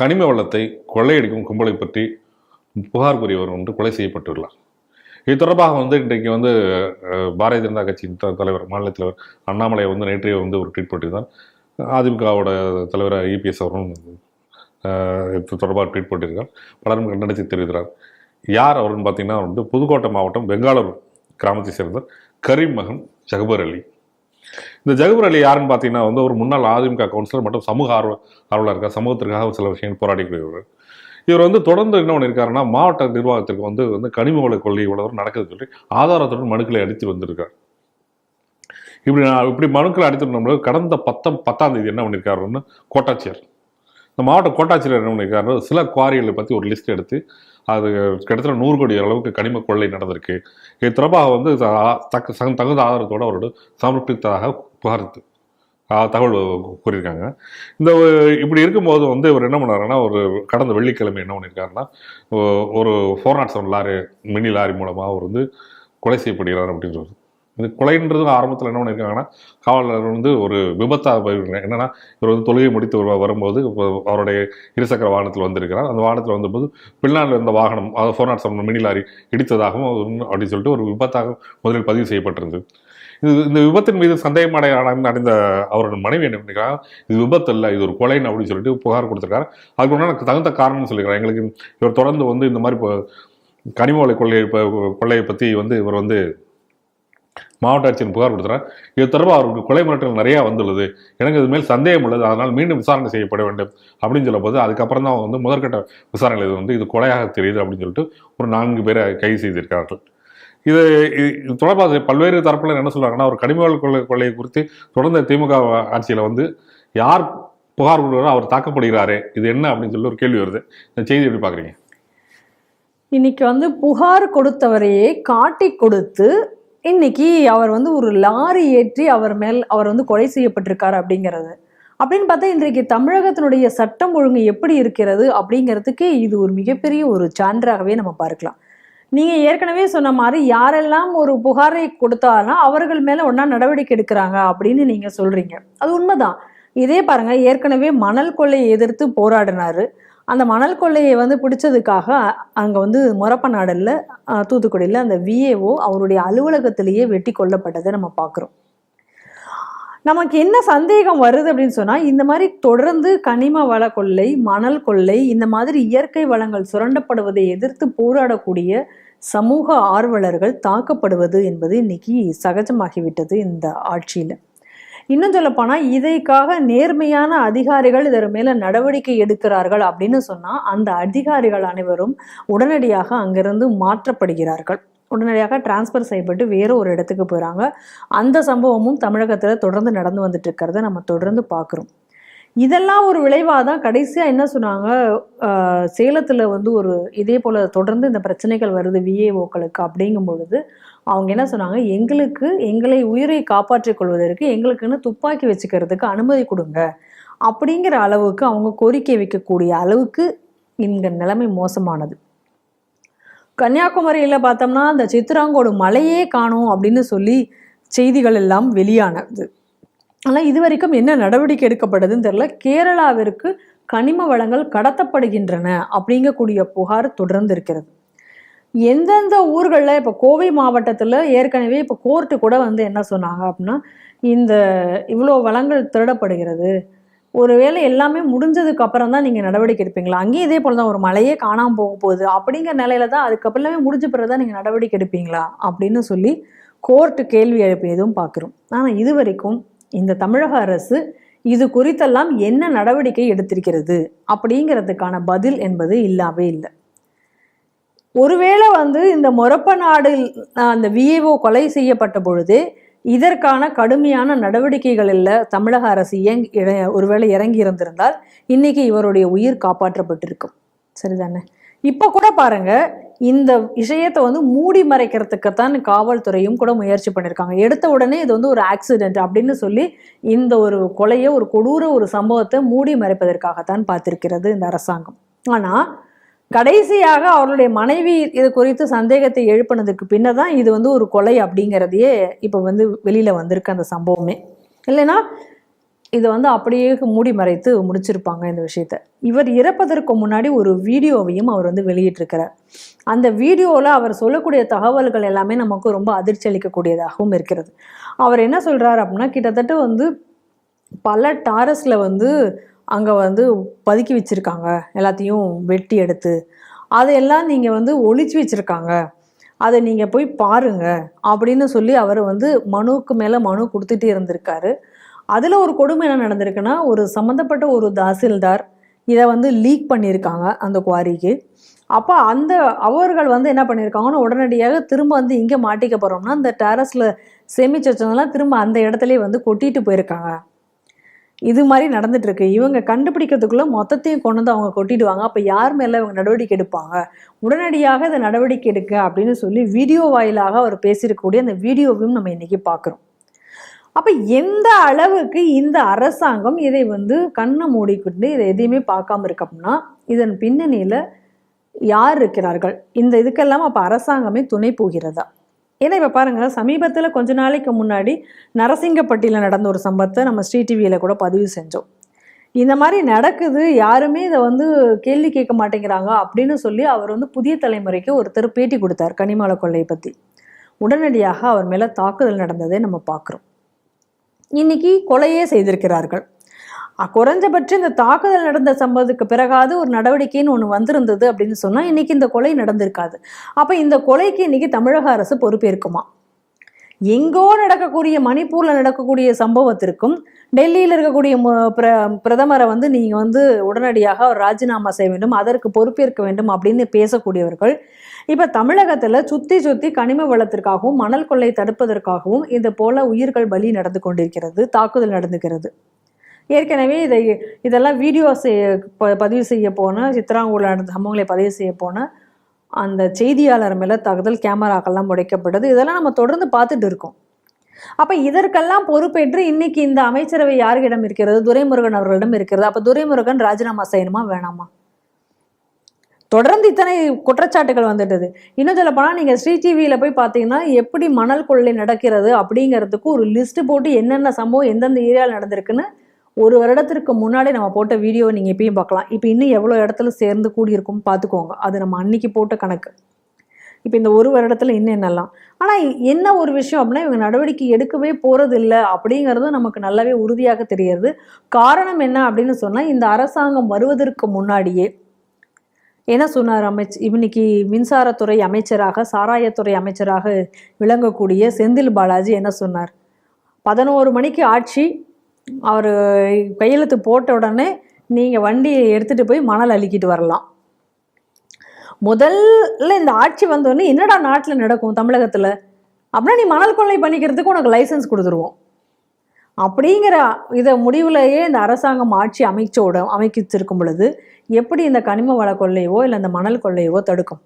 கனிம வளத்தை கொள்ளையடிக்கும் கும்பலை பற்றி புகார் கூறியவர் ஒன்று கொலை செய்யப்பட்டுள்ளார். இது தொடர்பாக வந்து இன்றைக்கு வந்து பாரதிய ஜனதா கட்சியின் தலைவர் மாநில தலைவர் அண்ணாமலை வந்து நேற்றைய வந்து ஒரு ட்வீட் போட்டிருந்தார். அதிமுகவோட தலைவர் இபிஎஸ் அவரும் இது தொடர்பாக ட்வீட் போட்டிருக்கார். பலரும் கண்டனத்தை தெரிவிக்கிறார் யார் அவருன்னு பார்த்தீங்கன்னா வந்து புதுக்கோட்டை மாவட்டம் பெங்காலூர் கிராமத்தை சேர்ந்த கரீம் மகன் ஜகபர் அலி. இந்த ஜகுபர் அலி யாருன்னு பார்த்தீங்கன்னா வந்து ஒரு முன்னாள் அதிமுக கவுன்சிலர் மற்றும் சமூக ஆர்வ ஆர்வலருக்கா சமூகத்திற்காக சில விஷயங்கள் போராடிக்கிறவர் இவர் வந்து தொடர்ந்து என்ன பண்ணியிருக்காருன்னா மாவட்ட நிர்வாகத்திற்கு வந்து வந்து கனிம வள கொள்ளை இவ்வளவு நடக்குது நடக்குதுன்னு சொல்லி ஆதாரத்துடன் மனுக்களை அடித்து வந்திருக்கார். இப்படி நான் இப்படி மனுக்களை அடித்து கடந்த பத்தம் பத்தாம் தேதி என்ன பண்ணியிருக்காருன்னு கோட்டாட்சியர். இந்த மாவட்ட கோட்டாட்சியர் என்ன பண்ணியிருக்காரு சில குவாரிகளை பற்றி ஒரு லிஸ்ட் எடுத்து அது கிட்டத்தட்ட நூறு கோடி அளவுக்கு கனிம கொள்ளை நடந்திருக்கு. இது தொடர்பாக வந்து தக்க தகுந்த ஆதாரத்தோடு அவரோட சமர்ப்பித்ததாக புகார்த்து தகவல் கூறியிருக்காங்க. இந்த இப்படி இருக்கும்போது வந்து இவர் என்ன பண்ணாருன்னா ஒரு கடந்த வெள்ளிக்கிழமை என்ன பண்ணியிருக்காருன்னா ஒரு four nought seven lorry mini lorry மூலமாக அவர் வந்து கொலை செய்யப்படுகிறார் அப்படின்றது இது கொலைன்றது ஆரம்பத்தில் என்ன பண்ணியிருக்காங்கன்னா காவலர் வந்து ஒரு விபத்தாக போயிருக்காங்க. என்னன்னா இவர் வந்து தொழுகை முடித்து வரும்போது அவருடைய இருசக்கர வாகனத்தில் வந்திருக்கிறார். அந்த வாகனத்தில் வந்தபோது பின்னால் இருந்த வாகனம் அதாவது four nought seven mini lorry இடித்ததாகவும் அப்படின்னு சொல்லிட்டு ஒரு விபத்தாக முதலில் பதிவு செய்யப்பட்டிருந்தது. இது இந்த விபத்தின் மீது சந்தேகம் அடைய அடைந்த- அடைந்த அவரோட மனைவி என்ன பண்ணிக்கிறாங்க இது விபத்து இல்லை இது ஒரு கொலைன்னு அப்படின்னு சொல்லிட்டு புகார் கொடுத்துருக்காரு. அதுக்கு உண்டான தகுந்த காரணம்னு சொல்லிக்கிறாங்க எங்களுக்கு இவர் தொடர்ந்து வந்து இந்த மாதிரி இப்போ கனிம வளை கொள்ளையை இப்போ கொள்ளையை பற்றி வந்து இவர் வந்து மாவட்ட ஆட்சியர் புகார் கொடுத்துறார். இது தொடர்பாக அவருக்கு கொலை மிரட்டல் நிறையா வந்துள்ளது. எனக்கு இது மேல் சந்தேகம் உள்ளது. அதனால் மீண்டும் விசாரணை செய்யப்பட வேண்டும் அப்படின்னு சொல்லும்போது அதுக்கப்புறம் தான் வந்து முதற்கட்ட விசாரணையில் இது வந்து இது கொலையாக தெரியுது அப்படின்னு சொல்லிட்டு ஒரு நான்கு பேரை கைது செய்திருக்கிறார்கள். இது இது இது தொடர்பாக பல்வேறு தரப்பில் என்ன சொல்கிறாங்கன்னா ஒரு கனிமவள கொள்ளை கொள்ளையை குறித்து தொடர்ந்து திமுக ஆட்சியில் வந்து யார் புகார் கொடுக்குறோ அவர் தாக்கப்படுகிறாரே. இது என்ன அப்படின்னு சொல்லி ஒரு கேள்வி வருது. இந்த செய்தி எப்படி பார்க்குறீங்க? இன்னைக்கு வந்து புகார் கொடுத்தவரையே காட்டி கொடுத்து இன்னைக்கு அவர் வந்து ஒரு லாரி ஏற்றி அவர் மேல் அவர் வந்து கொலை செய்யப்பட்டிருக்காரு அப்படிங்கிறது. அப்படின்னு பார்த்தா இன்றைக்கு தமிழகத்தினுடைய சட்டம் ஒழுங்கு எப்படி இருக்கிறது அப்படிங்கிறதுக்கு இது ஒரு மிகப்பெரிய ஒரு சான்றாகவே நம்ம பார்க்கலாம். நீங்கள் ஏற்கனவே சொன்ன மாதிரி யாரெல்லாம் ஒரு புகாரை கொடுத்தாலும் அவர்கள் மேலே ஒன்றா நடவடிக்கை எடுக்கிறாங்க அப்படின்னு நீங்கள் சொல்கிறீங்க அது உண்மைதான். இதே பாருங்கள் ஏற்கனவே மணல் கொள்ளையை எதிர்த்து போராடினாரு. அந்த மணல் கொள்ளையை வந்து பிடிச்சதுக்காக அங்கே வந்து முறப்ப நாடலில் தூத்துக்குடியில் அந்த விஏஓ அவருடைய அலுவலகத்திலேயே வெட்டி கொல்லப்பட்டதை நம்ம பார்க்குறோம் நமக்கு என்ன சந்தேகம் வருது அப்படின்னு சொன்னால் இந்த மாதிரி தொடர்ந்து கனிம வள கொள்ளை மணல் கொள்ளை இந்த மாதிரி இயற்கை வளங்கள் சுரண்டப்படுவதை எதிர்த்து போராடக்கூடிய சமூக ஆர்வலர்கள் தாக்கப்படுவது என்பது இன்னைக்கு சகஜமாகிவிட்டது இந்த ஆட்சியில். இன்னும் சொல்லப்போனால் இதைக்காக நேர்மையான அதிகாரிகள் இதன் மேலே நடவடிக்கை எடுக்கிறார்கள் அப்படின்னு சொன்னால் அந்த அதிகாரிகள் அனைவரும் உடனடியாக அங்கிருந்து மாற்றப்படுகிறார்கள். உடனடியாக டிரான்ஸ்ஃபர் செய்யப்பட்டு வேறு ஒரு இடத்துக்கு போகிறாங்க அந்த சம்பவமும் தமிழகத்தில் தொடர்ந்து நடந்து வந்துட்டு இருக்கிறத நம்ம தொடர்ந்து பார்க்குறோம். இதெல்லாம் ஒரு விளைவாக தான் கடைசியாக என்ன சொன்னாங்க? சேலத்தில் வந்து ஒரு இதே போல் தொடர்ந்து இந்த பிரச்சனைகள் வருது விஏஓக்களுக்கு அப்படிங்கும் பொழுது அவங்க என்ன சொன்னாங்க? எங்களுக்கு எங்களை உயிரை காப்பாற்றிக் கொள்வதற்கு எங்களுக்குன்னு துப்பாக்கி வச்சுக்கிறதுக்கு அனுமதி கொடுங்க. அப்படிங்கிற அளவுக்கு அவங்க கோரிக்கை வைக்கக்கூடிய அளவுக்கு இந்த நிலைமை மோசமானது. கன்னியாகுமரியில் பார்த்தோம்னா அந்த சித்ராங்கோடு மலையே காணும் அப்படின்னு சொல்லி செய்திகள் எல்லாம் வெளியானது. ஆனால் இது வரைக்கும் என்ன நடவடிக்கை எடுக்கப்படுதுன்னு தெரில கேரளாவிற்கு கனிம வளங்கள் கடத்தப்படுகின்றன அப்படிங்கக்கூடிய புகார் தொடர்ந்து இருக்கிறது. எந்தெந்த ஊர்களில் இப்போ கோவை மாவட்டத்தில் ஏற்கனவே இப்போ கோர்ட்டு கூட வந்து என்ன சொன்னாங்க அப்படின்னா இந்த இவ்வளோ வளங்கள் திருடப்படுகிறது. ஒருவேளை எல்லாமே முடிஞ்சதுக்கு அப்புறம் தான் நீங்கள் நடவடிக்கை எடுப்பீங்களா? அங்கேயும் இதே போல தான் ஒரு மலையே காணாமல் போக போகுது. அப்படிங்கிற நிலையில தான் அதுக்கப்புறமே முடிஞ்ச பிறகு தான் நீங்கள் நடவடிக்கை எடுப்பீங்களா? அப்படின்னு சொல்லி கோர்ட்டு கேள்வி எழுப்பியதும் பார்க்குறோம். ஆனால் இது வரைக்கும் இந்த தமிழக அரசு இது குறித்தெல்லாம் என்ன நடவடிக்கை எடுத்திருக்கிறது அப்படிங்கிறதுக்கான பதில் என்பது இல்லாவே இல்லை. ஒருவேளை வந்து இந்த மொரப்ப நாடு அந்த விஏஓ கொலை செய்யப்பட்ட பொழுது இதற்கான கடுமையான நடவடிக்கைகளில் தமிழக அரசு இயங்கி ஒருவேளை இறங்கி இருந்திருந்தால் இன்னைக்கு இவருடைய உயிர் காப்பாற்றப்பட்டிருக்கும். சரிதானே? இப்போ கூட பாருங்க இந்த விஷயத்தை வந்து மூடி மறைக்கிறதுக்குத்தான் காவல்துறையும் கூட முயற்சி பண்ணியிருக்காங்க எடுத்த உடனே இது வந்து ஒரு ஆக்சிடென்ட் அப்படின்னு சொல்லி இந்த ஒரு கொலையை ஒரு கொடூர ஒரு சம்பவத்தை மூடி மறைப்பதற்காகத்தான் பார்த்திருக்கிறது இந்த அரசாங்கம். ஆனால் கடைசியாக அவருடைய மனைவி இது குறித்து சந்தேகத்தை எழுப்பினதுக்கு பின்ன தான் இது வந்து ஒரு கொலை அப்படிங்கிறதையே இப்போ வந்து வெளியில் வந்திருக்கு அந்த சம்பவமே. இல்லைன்னா இதை வந்து அப்படியே மூடி மறைத்து முடிச்சிருப்பாங்க இந்த விஷயத்த. இவர் இறப்பதற்கு முன்னாடி ஒரு வீடியோவையும் அவர் வந்து வெளியிட்டிருக்கிறார். அந்த வீடியோவில் அவர் சொல்லக்கூடிய தகவல்கள் எல்லாமே நமக்கு ரொம்ப அதிர்ச்சி அளிக்கக்கூடியதாகவும் இருக்கிறது. அவர் என்ன சொல்கிறார் அப்படின்னா கிட்டத்தட்ட வந்து பல டாரஸில் வந்து அங்கே வந்து பதுக்கி வச்சுருக்காங்க. எல்லாத்தையும் வெட்டி எடுத்து. அதையெல்லாம் நீங்கள் வந்து ஒழிச்சு வச்சுருக்காங்க. அதை நீங்கள் போய் பாருங்க அப்படின்னு சொல்லி அவர் வந்து மனுவுக்கு மேலே மனு கொடுத்துட்டே இருந்திருக்காரு. அதில் ஒரு கொடுமை என்ன நடந்திருக்குன்னா ஒரு சம்மந்தப்பட்ட ஒரு தாசில்தார் இதை வந்து லீக் பண்ணியிருக்காங்க அந்த குவாரிக்கு. அப்போ அந்த அவர்கள் வந்து என்ன பண்ணியிருக்காங்கன்னா உடனடியாக திரும்ப வந்து இங்கே மாட்டிக்க போகிறோம்னா அந்த டேரஸில் சேமிச்சு வச்சதெல்லாம் திரும்ப அந்த இடத்துலேயே வந்து கொட்டிட்டு போயிருக்காங்க. இது மாதிரி நடந்துட்டுருக்கு. இவங்க கண்டுபிடிக்கிறதுக்குள்ள மொத்தத்தையும் கொண்டு வந்து அவங்க கொட்டிடுவாங்க. அப்போ யார் மேலே இவங்க நடவடிக்கை எடுப்பாங்க? உடனடியாக இதை நடவடிக்கை எடுக்க அப்படின்னு சொல்லி வீடியோ வாயிலாக அவர் பேசியிருக்கக்கூடிய அந்த வீடியோவையும் நம்ம இன்றைக்கி பார்க்குறோம். அப்போ எந்த அளவுக்கு இந்த அரசாங்கம் இதை வந்து கண்ணை மூடிக்கிட்டு இதை எதையுமே பார்க்காம இருக்கு அப்படின்னா இதன் பின்னணியில் யார் இருக்கிறார்கள்? இந்த இதுக்கெல்லாம் அப்போ அரசாங்கமே துணை போகிறதா? ஏன்னா இப்போ பாருங்கள் சமீபத்தில் கொஞ்ச நாளைக்கு முன்னாடி நரசிங்கப்பட்டியில் நடந்த ஒரு சம்பவத்தை நம்ம ஸ்ரீ டிவியில் கூட பதிவு செஞ்சோம். இந்த மாதிரி நடக்குது யாருமே இதை வந்து கேள்வி கேட்க மாட்டேங்கிறாங்க அப்படின்னு சொல்லி அவர் வந்து புதிய தலைமுறைக்கு ஒருத்தர் பேட்டி கொடுத்தார் கனிமல கொள்ளையை பற்றி உடனடியாக அவர் மேலே தாக்குதல் நடந்ததை நம்ம பார்க்குறோம் இன்னைக்கு கொலையே செய்திருக்கிறார்கள். குறைஞ்சபட்சம் இந்த தாக்குதல் நடந்த சம்பவத்துக்கு பிறகாவது ஒரு நடவடிக்கைன்னு ஒன்று வந்திருந்தது அப்படின்னு சொன்னால் இன்னைக்கு இந்த கொலை நடந்திருக்காது. அப்போ இந்த கொலைக்கு இன்னைக்கு தமிழக அரசு பொறுப்பேற்குமா? எங்கோ நடக்கக்கூடிய மணிப்பூரில் நடக்கக்கூடிய சம்பவத்திற்கும் டெல்லியில் இருக்கக்கூடிய பிர பிரதமரை வந்து நீங்கள் வந்து உடனடியாக ஒரு ராஜினாமா செய்ய வேண்டும் அதற்கு பொறுப்பேற்க வேண்டும் அப்படின்னு பேசக்கூடியவர்கள் இப்போ தமிழகத்தில் சுற்றி சுற்றி கனிம வளத்திற்காகவும் மணல் கொள்ளை தடுப்பதற்காகவும் இது போல உயிர்கள் பலி நடந்து கொண்டிருக்கிறது தாக்குதல் நடந்துகிறது. ஏற்கனவே இதை இதெல்லாம் வீடியோ செய்ய ப- பதிவு செய்ய போன சித்ராங்கூரில் நடந்த சம்பவங்களை பதிவு செய்ய போன அந்த செய்தியாளர் மேலே தாக்குதல் கேமராக்கெல்லாம் உடைக்கப்பட்டது இதெல்லாம் நம்ம தொடர்ந்து பார்த்துட்டு இருக்கோம். அப்போ இதற்கெல்லாம் பொறுப்பேற்று இன்னைக்கு இந்த அமைச்சரவை யாரிடம் இருக்கிறது? துரைமுருகன் அவர்களிடம் இருக்கிறது. அப்போ துரைமுருகன் ராஜினாமா செய்யணுமா வேணாமா? தொடர்ந்து இத்தனை குற்றச்சாட்டுகள் வந்துட்டது. இன்னும் சொல்ல போனால் நீங்கள் ஸ்ரீ டிவியில் போய் பார்த்தீங்கன்னா எப்படி மணல் கொள்ளை நடக்கிறது அப்படிங்கிறதுக்கு ஒரு லிஸ்ட்டு போட்டு என்னென்ன சம்பவம் எந்தெந்த ஏரியாவில் நடந்திருக்குன்னு ஒரு வருடத்திற்கு முன்னாடி நம்ம போட்ட வீடியோ நீங்கள் எப்பயும் பார்க்கலாம். இப்போ இன்னும் எவ்வளோ இடத்துல சேர்ந்து கூடியிருக்கும் பார்த்துக்கோங்க. அது நம்ம அன்னைக்கு போட்ட கணக்கு. இப்போ இந்த ஒரு வருடத்தில் இன்னும் என்னெல்லாம்? ஆனால் என்ன ஒரு விஷயம் அப்படின்னா இவங்க நடவடிக்கை எடுக்கவே போகிறது இல்லை அப்படிங்கிறதும் நமக்கு நல்லாவே உறுதியாக தெரியுது காரணம் என்ன அப்படின்னு சொன்னால் இந்த அரசாங்கம் வருவதற்கு முன்னாடியே என்ன சொன்னார் அமைச் இன்னைக்கு மின்சாரத்துறை அமைச்சராக சாராயத்துறை அமைச்சராக விளங்கக்கூடிய செந்தில் பாலாஜி என்ன சொன்னார்? பதினோரு மணிக்கு ஆட்சி அவர் கையெழுத்து போட்ட உடனே நீங்கள் வண்டியை எடுத்துகிட்டு போய் மணல் அள்ளிக்கிட்டு வரலாம். முதல்ல இந்த ஆட்சி வந்தோடனே என்னடா நாட்டில் நடக்கும் தமிழகத்தில்? அப்படின்னா நீ மணல் கொள்ளை பண்ணிக்கிறதுக்கு உனக்கு லைசன்ஸ் கொடுத்துருவோம். அப்படிங்கிற இதை முடிவுலேயே இந்த அரசாங்கம் ஆட்சி அமைச்சோட அமைச்சிருக்கும் பொழுது எப்படி இந்த கனிம வள கொள்ளையவோ இல்லை இந்த மணல் கொள்ளையவோ தடுக்கும்?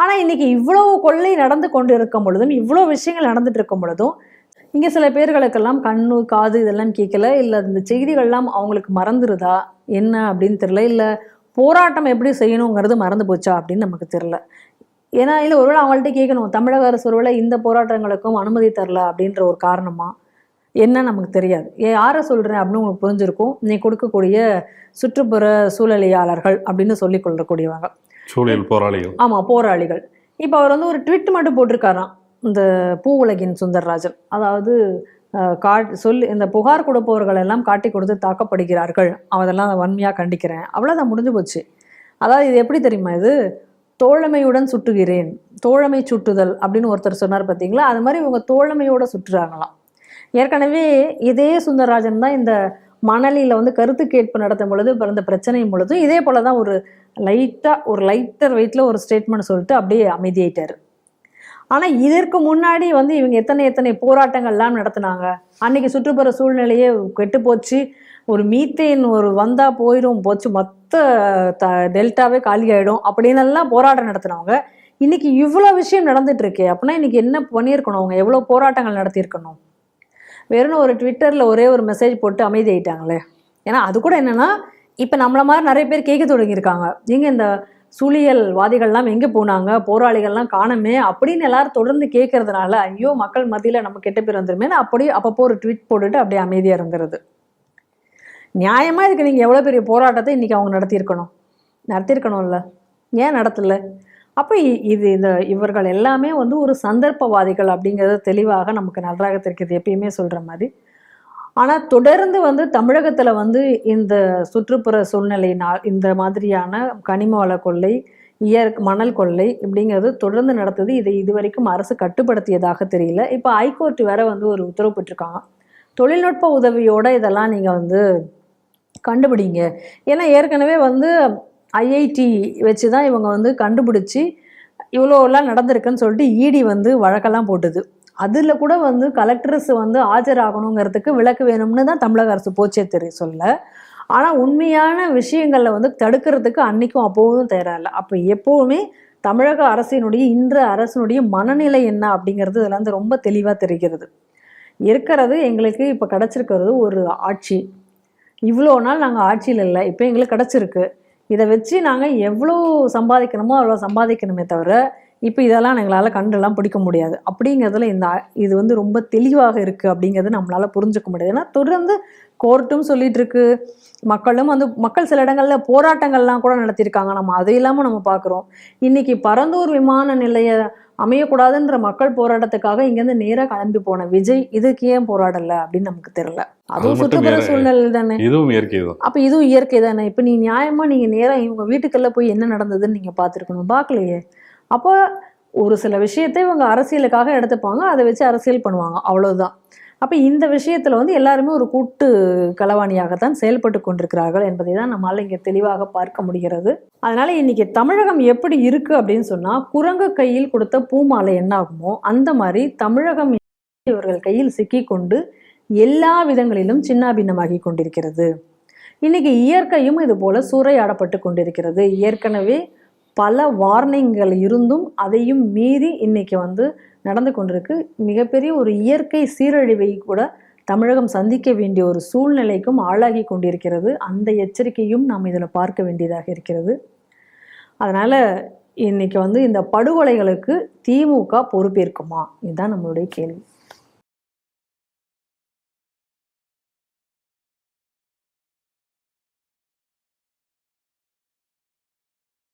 ஆனால் இன்னைக்கு இவ்வளவு கொள்ளை நடந்து கொண்டு இருக்கும் பொழுதும் இவ்வளோ விஷயங்கள் நடந்துட்டு இருக்கும் பொழுதும் இங்கே சில பேர்களுக்கெல்லாம் கண்ணு காது இதெல்லாம் கேட்கல. இல்லை இந்த செய்திகள்லாம் அவங்களுக்கு மறந்துருதா? என்ன அப்படின்னு தெரியல. இல்லை போராட்டம் எப்படி செய்யணுங்கிறது மறந்து போச்சா அப்படின்னு நமக்கு தெரியல. ஏன்னா இல்லை ஒருவேளை அவங்கள்ட்ட கேட்கணும். தமிழக அரசு ஒருவேளை இந்த போராட்டங்களுக்கும் அனுமதி தரல அப்படின்ற ஒரு காரணமா? என்ன நமக்கு தெரியாது. ஏ யாரை சொல்கிறேன் அப்படின்னு உங்களுக்கு புரிஞ்சிருக்கும். நீ கொடுக்கக்கூடிய சுற்றுப்புற சூழலியாளர்கள் அப்படின்னு சொல்லிக் கொள்ளக்கூடியவங்க. சூழல் போராளிகள். ஆமாம் போராளிகள். இப்போ அவர் வந்து ஒரு ட்விட் மட்டும் போட்டிருக்காராம். இந்த பூ உலகின் சுந்தர்ராஜன் அதாவது காட் கா சொல்லி இந்த புகார் கொடுப்பவர்கள் எல்லாம் காட்டி கொடுத்து தாக்கப்படுகிறார்கள். அதெல்லாம் வன்மையாக கண்டிக்கிறேன். அவ்வளோதான் முடிஞ்சு போச்சு. அதாவது இது எப்படி தெரியுமா இது? தோழமையுடன் சுட்டுகிறேன் தோழமை சுட்டுதல் அப்படின்னு ஒருத்தர் சொன்னார் பார்த்தீங்களா? அது மாதிரி இவங்க தோழமையோடு சுட்டுறாங்களாம் ஏற்கனவே இதே சுந்தரராஜன் தான் இந்த மணலியில் வந்து கருத்து கேட்பு நடத்தும் பொழுது பிறந்த பிரச்சனையும் பொழுதும் இதே போல தான் ஒரு லைட்டாக ஒரு லைட்டர் வெயிட்டில் ஒரு ஸ்டேட்மெண்ட் சொல்லிட்டு அப்படியே அமைதியாயிட்டார். ஆனால் இதற்கு முன்னாடி வந்து இவங்க எத்தனை எத்தனை போராட்டங்கள்லாம் நடத்தினாங்க? அன்னைக்கு சுற்றுப்புற சூழ்நிலையே கெட்டு போச்சு. ஒரு மீத்தேன் ஒரு வந்தா போயிடும் போச்சு. மொத்த த டெல்டாவே காலி ஆயிடும் அப்படின்னு எல்லாம் போராட்டம் நடத்தினவங்க. இன்னைக்கு இவ்வளோ விஷயம் நடந்துட்டு இருக்கே அப்படின்னா இன்னைக்கு என்ன பண்ணியிருக்கணும் அவங்க? எவ்வளோ போராட்டங்கள் நடத்தியிருக்கணும்? வெறும் ஒரு ட்விட்டரில் ஒரே ஒரு மெசேஜ் போட்டு அமைதி ஆயிட்டாங்களே ஏன்னா அது கூட என்னன்னா இப்போ நம்மள மாதிரி நிறைய பேர் கேட்க தொடங்கியிருக்காங்க. நீங்கள் இந்த சூழியல் வாதிகள்லாம் எங்கே போனாங்க? போராளிகள்லாம் காணுமே அப்படின்னு எல்லாரும் தொடர்ந்து கேட்கறதுனால ஐயோ மக்கள் மத்தியில் நம்ம கெட்ட பேர் வந்துருமே அப்படியே அப்பப்போ ஒரு ட்வீட் போட்டுட்டு அப்படியே அமைதியாக இருந்துருது. நியாயமாக இதுக்கு நீங்கள் எவ்வளோ பெரிய போராட்டத்தை இன்றைக்கி அவங்க நடத்தியிருக்கணும்? நடத்தியிருக்கணும்ல. ஏன் நடத்தலை? அப்போ இது இந்த இவர்கள் எல்லாமே வந்து ஒரு சந்தர்ப்பவாதிகள் அப்படிங்கிறது தெளிவாக நமக்கு நன்றாக தெரிகிறது எப்பயுமே சொல்கிற மாதிரி. ஆனால் தொடர்ந்து வந்து தமிழகத்தில் வந்து இந்த சுற்றுப்புற சூழ்நிலையினால் இந்த மாதிரியான கனிம வள கொள்ளை இயற் மணல் கொள்ளை இப்படிங்கிறது தொடர்ந்து நடத்துது இதை இதுவரைக்கும் அரசு கட்டுப்படுத்தியதாக தெரியல. இப்போ ஹைகோர்ட் வேற வந்து ஒரு உத்தரவு போட்டிருக்காங்க. தொழில்நுட்ப உதவியோட இதெல்லாம் நீங்கள் வந்து கண்டுபிடிங்க. ஏன்னா ஏற்கனவே வந்து ஐஐடி வச்சு தான் இவங்க வந்து கண்டுபிடிச்சி இவ்வளோலாம் நடந்திருக்குன்னு சொல்லிட்டு இடி வந்து வழக்கெல்லாம் போட்டுது. அதில் கூட வந்து கலெக்டர்ஸ் வந்து ஆஜராகணுங்கிறதுக்கு விளக்கு வேணும்னு தான் தமிழக அரசு போச்சே தெரிய சொல்ல ஆனால் உண்மையான விஷயங்களில் வந்து தடுக்கிறதுக்கு அன்றைக்கும் அப்போதும் தயாரில்லை அப்போ எப்போவுமே தமிழக அரசினுடைய இன்று அரசினுடைய மனநிலை என்ன அப்படிங்கிறது இதில் வந்து ரொம்ப தெளிவாக தெரிகிறது. இருக்கிறது எங்களுக்கு இப்போ கிடச்சிருக்கிறது ஒரு ஆட்சி. இவ்வளோ நாள் நாங்கள் ஆட்சியில் இல்லை இப்போ எங்களுக்கு கிடச்சிருக்கு. இதை வச்சு நாங்கள் எவ்வளோ சம்பாதிக்கணுமோ அவ்வளோ சம்பாதிக்கணுமே தவிர இப்போ இதெல்லாம் எங்களால் கண்டெல்லாம் பிடிக்க முடியாது. அப்படிங்கிறதுல இந்த இது வந்து ரொம்ப தெளிவாக இருக்குது அப்படிங்கிறது நம்மளால் புரிஞ்சுக்க முடியாது. ஏன்னா தொடர்ந்து கோர்ட்டும் சொல்லிட்டு இருக்கு மக்களும் வந்து மக்கள் சில இடங்களில் போராட்டங்கள்லாம் கூட நடத்தியிருக்காங்க. நம்ம அது இல்லாமல் நம்ம பார்க்குறோம் இன்னைக்கு பரந்தூர் விமான நிலைய அமையக்கூடாதுன்ற மக்கள் போராட்டத்துக்காக இங்கேருந்து நேராக கிளம்பி போன விஜய் இதுக்கு ஏன் போராடல அப்படின்னு நமக்கு தெரியல. அதுவும் சுற்றுப்புற சூழ்நிலை தானே. இதுவும் இயற்கை தான். அப்போ இதுவும் இயற்கை தானே. இப்போ நீ நியாயமாக நீங்கள் நேராக இவங்க வீட்டுக்கெல்லாம் போய் என்ன நடந்ததுன்னு நீங்கள் பார்த்துருக்கணும் பார்க்கலையே அப்போ ஒரு சில விஷயத்தை இவங்க அரசியலுக்காக எடுத்துப்பாங்க அதை வச்சு அரசியல் பண்ணுவாங்க. அவ்வளவுதான். அப்போ இந்த விஷயத்தில் வந்து எல்லாருமே ஒரு கூட்டு களவாணியாகத்தான் செயல்பட்டு கொண்டிருக்கிறார்கள் என்பதை தான் நம்மால் இங்கே தெளிவாக பார்க்க முடிகிறது. அதனால இன்னைக்கு தமிழகம் எப்படி இருக்கு அப்படின்னு சொன்னால் குரங்கு கையில் கொடுத்த பூமாலை என்ன ஆகுமோ அந்த மாதிரி தமிழகம் இவர்கள் கையில் சிக்கிக்கொண்டு எல்லா விதங்களிலும் சின்னாபின்னமாகி கொண்டிருக்கிறது. இன்னைக்கு இயற்கையும் இது போல சூறையாடப்பட்டு கொண்டிருக்கிறது. ஏற்கனவே பல வார்னிங்கள் இருந்தும் அதையும் மீறி இன்றைக்கி வந்து நடந்து கொண்டிருக்கு. மிகப்பெரிய ஒரு இயற்கை சீரழிவை கூட தமிழகம் சந்திக்க வேண்டிய ஒரு சூழ்நிலைக்கும் ஆளாகி கொண்டிருக்கிறது. அந்த எச்சரிக்கையும் நாம் இதில் பார்க்க வேண்டியதாக இருக்கிறது. அதனால் இன்னைக்கு வந்து இந்த படுகொலைகளுக்கு திமுக பொறுப்பேற்குமா? இதுதான் நம்மளுடைய கேள்வி.